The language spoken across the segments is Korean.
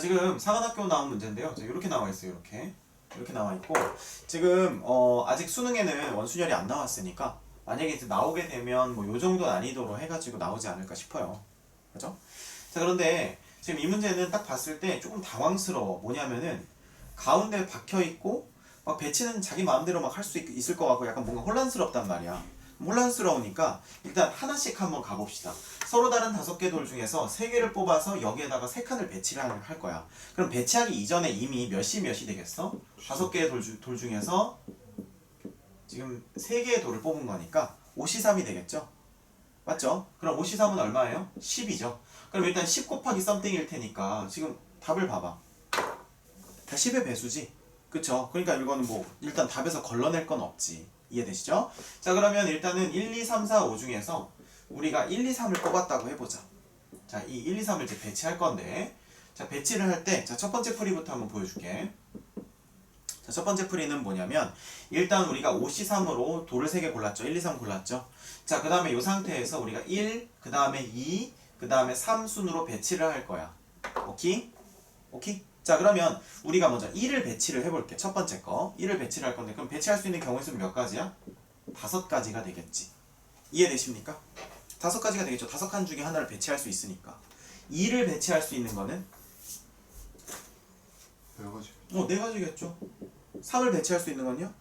지금 사관학교 나온 문제인데요. 자, 이렇게 나와 있어요. 이렇게 이렇게 나와 있고 지금 어, 아직 수능에는 원순열이 안 나왔으니까 만약에 이제 나오게 되면 뭐 요 정도 난이도로 해가지고 나오지 않을까 싶어요. 그죠? 자 그런데 지금 이 문제는 딱 봤을 때 조금 당황스러워. 뭐냐면은 가운데 박혀 있고 막 배치는 자기 마음대로 막 할 수 있을 것 같고 약간 뭔가 혼란스럽단 말이야. 혼란스러우니까 일단 하나씩 한번 가봅시다. 서로 다른 다섯 개 돌 중에서 세 개를 뽑아서 여기에다가 세 칸을 배치를 할- 할 거야. 그럼 배치하기 이전에 이미 몇 시 몇이 되겠어? 다섯 개의 돌, 주- 돌 중에서 지금 세 개의 돌을 뽑은 거니까 5시 3이 되겠죠? 맞죠? 그럼 5시 3은 얼마예요? 10이죠. 그럼 일단 10 곱하기 썸띵일 테니까 지금 답을 봐봐. 다 10의 배수지. 그쵸? 그러니까 이거는 뭐 일단 답에서 걸러낼 건 없지. 이해되시죠? 자 그러면 일단은 1, 2, 3, 4, 5 중에서 우리가 1, 2, 3을 뽑았다고 해보자. 자, 이 1, 2, 3을 이제 배치할 건데 자 배치를 할 때 자 첫 번째 풀이부터 한번 보여줄게. 자, 첫 번째 풀이는 뭐냐면 일단 우리가 5시 3으로 돌을 3개 골랐죠. 1, 2, 3 골랐죠. 자, 그 다음에 이 상태에서 우리가 1, 그 다음에 2, 그 다음에 3 순으로 배치를 할 거야. 오케이? 오케이? 자, 그러면 우리가 먼저 1을 배치를 해볼게. 첫 번째 거. 1을 배치를 할 건데, 그럼 배치할 수 있는 경우의 수는 몇 가지야? 다섯 가지가 되겠지. 이해되십니까? 다섯 가지가 되겠죠. 다섯 칸 중에 하나를 배치할 수 있으니까. 2를 배치할 수 있는 거는 네 가지, 어, 네 가지겠죠. 3을 배치할 수 있는 건요?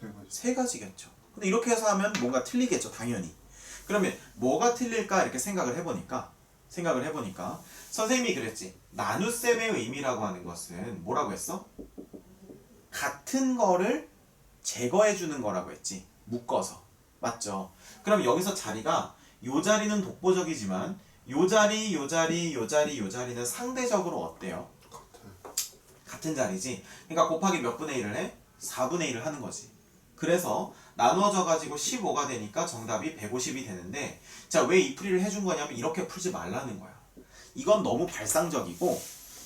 세 가지. 세 가지겠죠. 근데 이렇게 해서 하면 뭔가 틀리겠죠, 당연히. 그러면 뭐가 틀릴까 이렇게 생각을 해보니까 생각을 해보니까 선생님이 그랬지. 나눗셈의 의미라고 하는 것은 뭐라고 했어? 같은 거를 제거해 주는 거라고 했지. 묶어서. 맞죠? 그럼 여기서 자리가 요 자리는 독보적이지만 요 자리, 요 자리, 요 자리, 요 자리는 상대적으로 어때요? 같은 자리지. 그러니까 곱하기 몇 분의 1을 해? 4분의 1을 하는 거지. 그래서 나누어져 가지고 15가 되니까 정답이 150이 되는데 자, 왜 이 풀이를 해준 거냐면 이렇게 풀지 말라는 거야. 이건 너무 발상적이고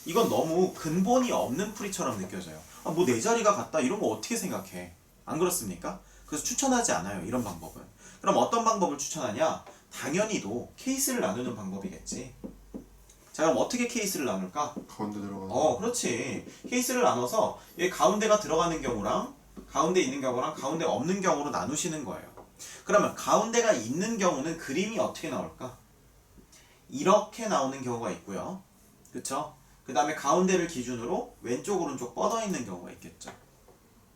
이건 너무 근본이 없는 풀이처럼 느껴져요. 아, 뭐 내 자리가 같다 이런 거 어떻게 생각해? 안 그렇습니까? 그래서 추천하지 않아요. 이런 방법은. 그럼 어떤 방법을 추천하냐? 당연히도 케이스를 나누는 방법이겠지. 자, 그럼 어떻게 케이스를 나눌까? 가운데 들어가는. 어, 그렇지. 케이스를 나눠서 여기 가운데가 들어가는 경우랑 가운데 있는 경우랑 가운데 없는 경우로 나누시는 거예요. 그러면 가운데가 있는 경우는 그림이 어떻게 나올까? 이렇게 나오는 경우가 있고요. 그쵸? 그 다음에 가운데를 기준으로 왼쪽 오른쪽 뻗어 있는 경우가 있겠죠.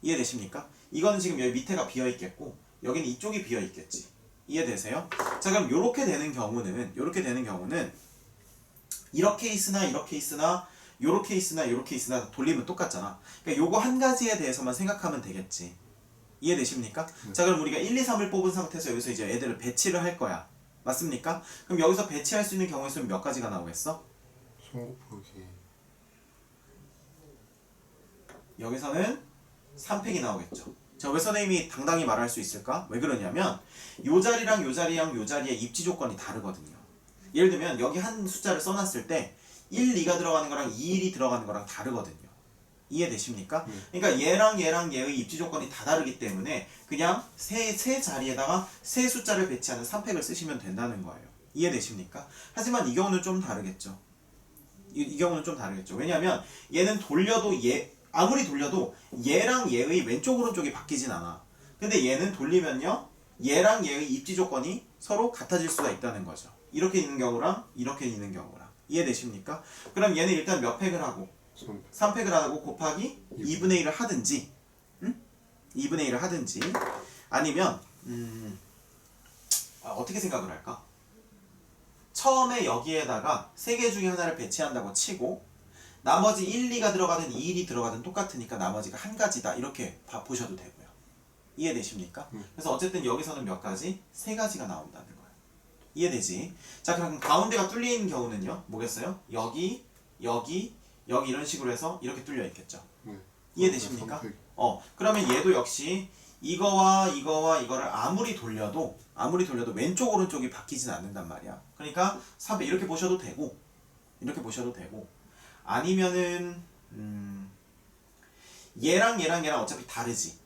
이해되십니까? 이거는 지금 여기 밑에가 비어 있겠고 여기는 이쪽이 비어 있겠지. 이해되세요? 자 그럼 요렇게 되는 경우는 요렇게 되는 경우는 이렇게 있으나 이렇게 있으나 요렇게 있으나 요렇게 있으나 돌리면 똑같잖아. 그러니까 요거 한 가지에 대해서만 생각하면 되겠지. 이해되십니까? 자 그럼 우리가 1, 2, 3을 뽑은 상태에서 여기서 이제 애들을 배치를 할 거야. 맞습니까? 그럼 여기서 배치할 수 있는 경우의 수는 몇 가지가 나오겠어? 손 곱하기. 여기서는 3팩이 나오겠죠. 자, 왜 선생님이 당당히 말할 수 있을까? 왜 그러냐면 요 자리랑 요 자리랑 요 자리의 입지 조건이 다르거든요. 예를 들면 여기 한 숫자를 써놨을 때 1, 2가 들어가는 거랑 2, 1이 들어가는 거랑 다르거든요. 이해되십니까? 그러니까 얘랑 얘랑 얘의 입지 조건이 다 다르기 때문에 그냥 세, 세 자리에다가 세 숫자를 배치하는 3팩을 쓰시면 된다는 거예요. 이해되십니까? 하지만 이 경우는 좀 다르겠죠. 이, 이 경우는 좀 다르겠죠. 왜냐하면 얘는 돌려도 얘 아무리 돌려도 얘랑 얘의 왼쪽 오른쪽이 바뀌진 않아. 근데 얘는 돌리면요 얘랑 얘의 입지 조건이 서로 같아질 수가 있다는 거죠. 이렇게 있는 경우랑 이렇게 있는 경우랑 이해되십니까? 그럼 얘는 일단 몇 팩을 하고 손. 3팩을 하고 곱하기 2분의 1을 하든지 응? 2분의 1을 하든지 아니면 음, 아, 어떻게 생각을 할까? 처음에 여기에다가 세개 중에 하나를 배치한다고 치고 나머지 1, 2가 들어가든 2, 1이 들어가든 똑같으니까 나머지가 한 가지다 이렇게 봐- 보셔도 되고요. 이해되십니까? 음. 그래서 어쨌든 여기서는 몇 가지? 세 가지가 나온다는 거예요. 이해되지? 자 그럼 가운데가 뚫린 경우는요? 뭐겠어요? 여기, 여기, 여기 이런 식으로 해서 이렇게 뚫려 있겠죠. 네. 이해되십니까? 선택. 어 그러면 얘도 역시 이거와 이거와 이거를 아무리 돌려도 아무리 돌려도 왼쪽 오른쪽이 바뀌진 않는단 말이야. 그러니까 300 이렇게 보셔도 되고 이렇게 보셔도 되고 아니면은 음, 얘랑 얘랑 얘랑 어차피 다르지.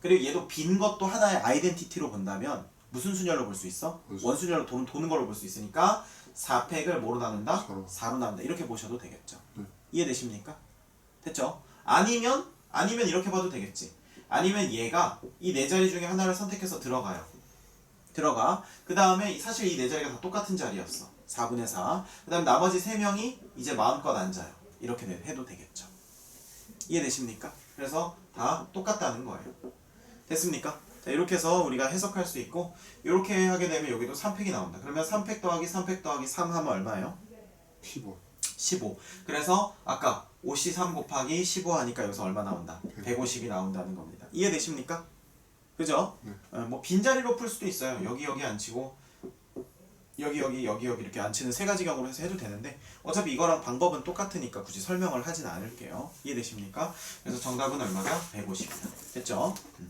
그리고 얘도 빈 것도 하나의 아이덴티티로 본다면 무슨 순열로 볼 수 있어? 원순. 원순열로 도는, 도는 걸로 볼 수 있으니까 4팩을 뭐로 나눈다? 사로. 4로 나눈다. 이렇게 보셔도 되겠죠. 네. 이해되십니까? 됐죠? 아니면 아니면 이렇게 봐도 되겠지. 아니면 얘가 이 네 자리 중에 하나를 선택해서 들어가요. 들어가. 그 다음에 사실 이 네 자리가 다 똑같은 자리였어. 4분의 4. 그 다음 나머지 세 명이 이제 마음껏 앉아요. 이렇게 돼- 해도 되겠죠. 이해되십니까? 그래서 다 똑같다는 거예요. 됐습니까? 자, 이렇게 해서 우리가 해석할 수 있고, 이렇게 하게 되면 여기도 3팩이 나온다. 그러면 3팩 더하기 3팩 더하기 3 하면 얼마예요? 15 15. 그래서 아까 5시 3 곱하기 15 하니까 여기서 얼마 나온다? 150이 나온다는 겁니다. 이해되십니까? 그죠? 네. 어, 뭐 빈자리로 풀 수도 있어요. 여기 여기 안 치고 여기 여기 여기 여기 이렇게 안 치는 세 가지 경우로 해서 해도 되는데 어차피 이거랑 방법은 똑같으니까 굳이 설명을 하진 않을게요. 이해되십니까? 그래서 정답은 얼마다? 150이다. 됐죠? 음.